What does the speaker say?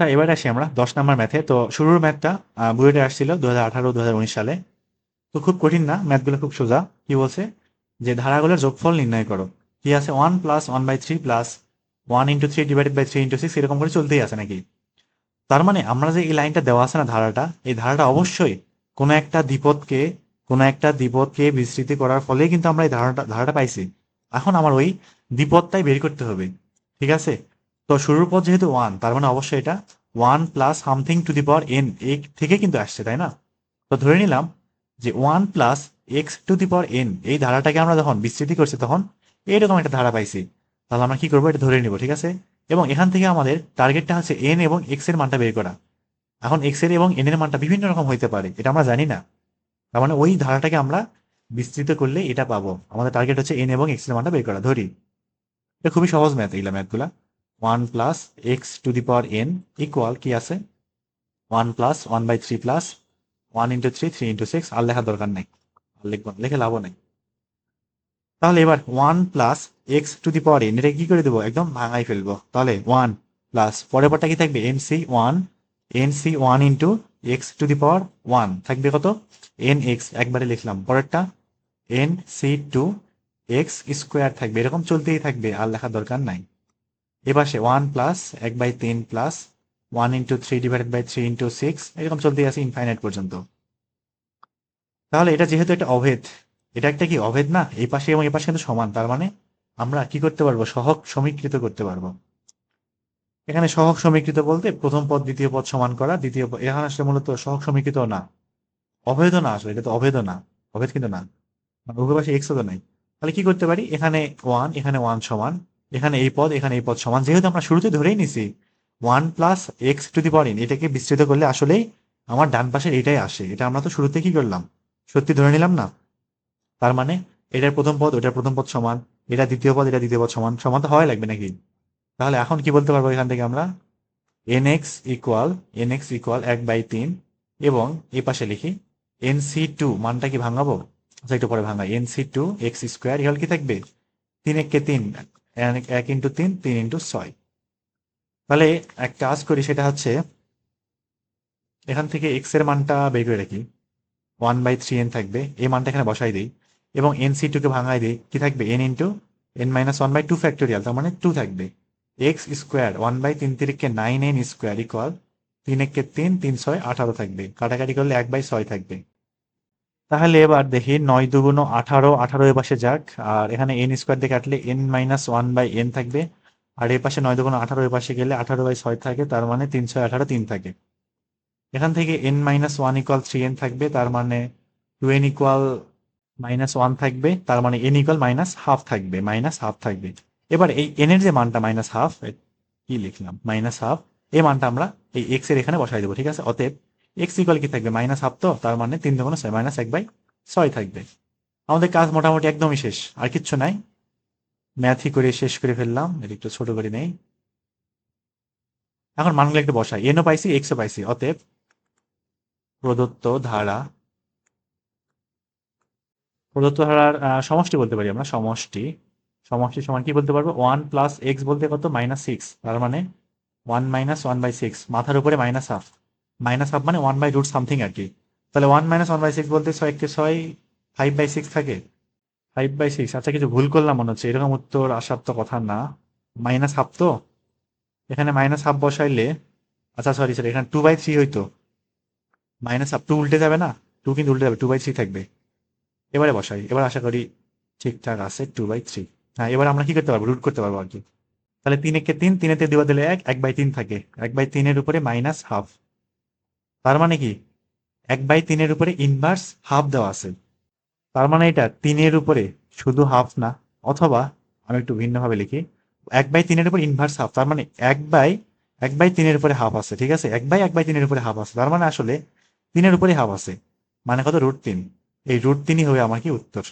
আচ্ছা এবার আসি আমরা, দশ নম্বর ম্যাথে তো শুরুর ম্যাথটা বুয়েটে আসছিল দু হাজার আঠারো দু হাজার উনিশ সালে। তো খুব কঠিন না ম্যাথগুলো খুব সোজা। কি বলছে? যে ধারাগুলোর যোগফল নির্ণয় করো। কি আছে? One plus one by three plus one into three divided by three into six এরকম করে চলতেই আছে নাকি? তার মানে আমরা যে এই লাইনটা দেওয়া আছে না ধারাটা, এই ধারাটা অবশ্যই কোনো একটা দ্বিপদকে, কোনো একটা দ্বিপদকে বিস্তৃতি করার ফলে কিন্তু আমরা এই ধারাটা ধারাটা পাইছি। এখন আমার ওই দ্বিপদটাই বের করতে হবে। ঠিক আছে? তো শুরুর পর যেহেতু ওয়ান তার মানে অবশ্যই এটা one plus something to the power N এই থেকে কিন্তু আসছে, তাই না? তো ধরে নিলাম যে one plus X to the power N এই ধারাটাকে আমরা যখন বিস্তৃতি করছি তখন এইরকম একটা ধারা পাইছি। তাহলে আমরা কি করব? এটা ধরে নিব, ঠিক আছে? এবং এখান থেকে আমাদের টার্গেটটা হচ্ছে এন এবং এক্সের মানটা বের করা। এখন এক্সের এবং এন এর মানটা বিভিন্ন রকম হইতে পারে, এটা আমরা জানি না। তার মানে ওই ধারাটাকে আমরা বিস্তৃত করলে এটা পাবো। আমাদের টার্গেট হচ্ছে এন এবং এক্সের মানটা বের করা, ধরি। এটা খুবই সহজ ম্যাথ এইগুলা ম্যাথগুলা one plus X to the power N equal কি আছে? One plus one by three plus one into three three into six আর লেখার দরকার নেই। আর লিখব লিখে লাভও নেই। তাহলে এবার one plus X to the power N এটা কি করে দেবো? একদম ভাঙাই ফেলব। তাহলে ওয়ান প্লাস পরের পরটা কি থাকবে? N C one N C one into X to the power one থাকবে কত? এন এক্স একবারে লিখলাম। পরেরটা N C two X square থাকবে। এরকম চলতেই থাকবে, আর লেখার দরকার নাই। এপাশে ওয়ান প্লাস এক বাই তিন plus one into three divided by three into six এরকম চলতে আছে ইনফাইনাইট পর্যন্ত। তাহলে এটা যেহেতু একটা অভেদ, এটা একটা কি অভেদ না? এই পাশে এবং এই পাশে কিন্তু সমান, তার মানে আমরা কি করতে পারব? সহক সমীকৃত করতে পারব। এখানে সহক সমীকৃত বলতে প্রথম পদ, দ্বিতীয় পদ সমান করা, দ্বিতীয় পদ, এখানে আসলে মূলত সহক সমীকৃত না। অভেদ না আসলে, এটা তো অভেদ না। অভেদ কিন্তু না। উভয় পাশে এক্সও তো নাই। তাহলে কি করতে পারি? এখানে ওয়ান এখানে ওয়ান সমান। এখানে এই পদ, এখানে এই পদ সমান। যেহেতু আমরা শুরুতে ধরেই নিছি one plus X to the power N এটাকে বিস্তৃত করলে আসলেই আমার ডান পাশের এটাই আসে। এটা আমরা তো শুরুতে কি করলাম? সত্যি ধরে নিলাম না? তার মানে এটার প্রথম পদ, ওটার প্রথম পদ সমান, এটা দ্বিতীয় পদ, এটা দ্বিতীয় পদ সমান সমান তো হয় লাগবে নাকি? তাহলে এখন কি বলতে পারব এখান থেকে আমরা? N X equal N X equal এক বাই তিন, এবং এই পাশে লিখি এন সি টু মানটা কি ভাঙাবো? আচ্ছা একটু পরে ভাঙাই। N C two X square equal কি থাকবে? তিন এককে তিন এক- ইন্টু তিন তিন ইন্টু ছয়। তাহলে এক কাজ করি, সেটা হচ্ছে এখান থেকে এক্সের মানটা বের করে রাখি। ওয়ান বাই থ্রি এন থাকবে। এই মানটা এখানে বসাই দিই। এবং এন সি টুকে ভাঙাই দিই। কি থাকবে? N into N minus one by two factorial তার মানে টু থাকবে। এক্স স্কোয়ার ওয়ান বাই তিন তিরিখকে নাইন এন স্কোয়ার ইকুয়াল তিন একে তিন তিন ছয় আঠারো থাকবে। কাটাকাটি করলে এক বাই ছয় থাকবে। তাহলে এবার দেখি নয় দুগুণ আঠারো আঠারো এ পাশে যাক। আর এখানে এন স্কোয়ার দিয়ে কাটলে N minus one by N থাকবে। আর এই পাশে নয় দুগুণ আঠারো এ পাশে গেলে আঠারো বাই ছয় থাকে, তার মানে তিন ছয় আঠারো তিন থাকে। এখান থেকে N minus one equal three N থাকবে, তার মানে two N equal minus one থাকবে, তার মানে এন ইকুয়াল মাইনাস হাফ থাকবে মাইনাস হাফ থাকবে। এবার এই এন এর যে মানটা মাইনাস হাফ কি লিখলাম? মাইনাস হাফ এই মানটা আমরা এই এক্সের এখানে বসাই দেবো, ঠিক আছে? অতএব এক্স ইকুয়াল কি থাকবে? মাইনাস হাফ তো, তার মানে তিন দুগুণ ছয় মাইনাস এক বাই ছয় থাকবে। আমাদের কাজ মোটামুটি একদমই শেষ, আর কিচ্ছু নাই। ম্যাথই করে শেষ করে ফেললাম এটা একটু ছোট করে নেই। এখন মানগুলো একটু বসাই। এনও পাইছি এক্সও পাইছি, অতএব প্রদত্ত ধারা, প্রদত্ত ধারার সমষ্টি বলতে পারি আমরা, সমষ্টি। সমষ্টি সমান কি বলতে পারব? ওয়ান প্লাস এক্স বলতে কত? মাইনাস সিক্স তার মানে one minus one by six মাথার উপরে মাইনাস হাফ মাইনাস হাফ মানে ওয়ান বাই রুট সামথিং আর কি। তাহলে one minus one by six বলতে ছয় কে ছয় ফাইভ বাই সিক্স থাকে? ফাইভ বাই সিক্স আচ্ছা কিছু ভুল করলাম মনে হচ্ছে, এরকম উত্তর আসার তো কথা না। মাইনাস হাফ তো? এখানে মাইনাস হাফ বসাইলে আচ্ছা সরি সরি এখানে টু বাই থ্রি হইতো। মাইনাস হাফ টু উল্টে যাবে না? টু কিন্তু উল্টে যাবে টু বাই থ্রি থাকবে। এবারে বসাই, এবার আশা করি ঠিকঠাক আছে টু বাই থ্রি হ্যাঁ এবার আমরা কি করতে পারব? রুট করতে পারব আর কি। তাহলে তিন একে তিন, তিনেতে দেওয়া দিলে এক এক বাই তিন থাকে। এক বাই তিনের উপরে মাইনাস হাফ তার মানে কি? এক বাই তিনের উপরে ইনভার্স হাফ দেওয়া আছে। তার মানে এটা তিনের উপরে শুধু হাফ না, অথবা আমি একটু ভিন্নভাবে লিখি, এক বাই তিনের উপর ইনভার্স হাফ তার মানে এক বাই এক বাই তিনের উপরে হাফ আছে, ঠিক আছে? এক বাই এক বাই তিনের উপরে হাফ আছে, তার মানে আসলে তিনের উপরে হাফ আছে। মানে কত? রুট তিন। এই রুট তিনই হবে আমার কি উত্তর।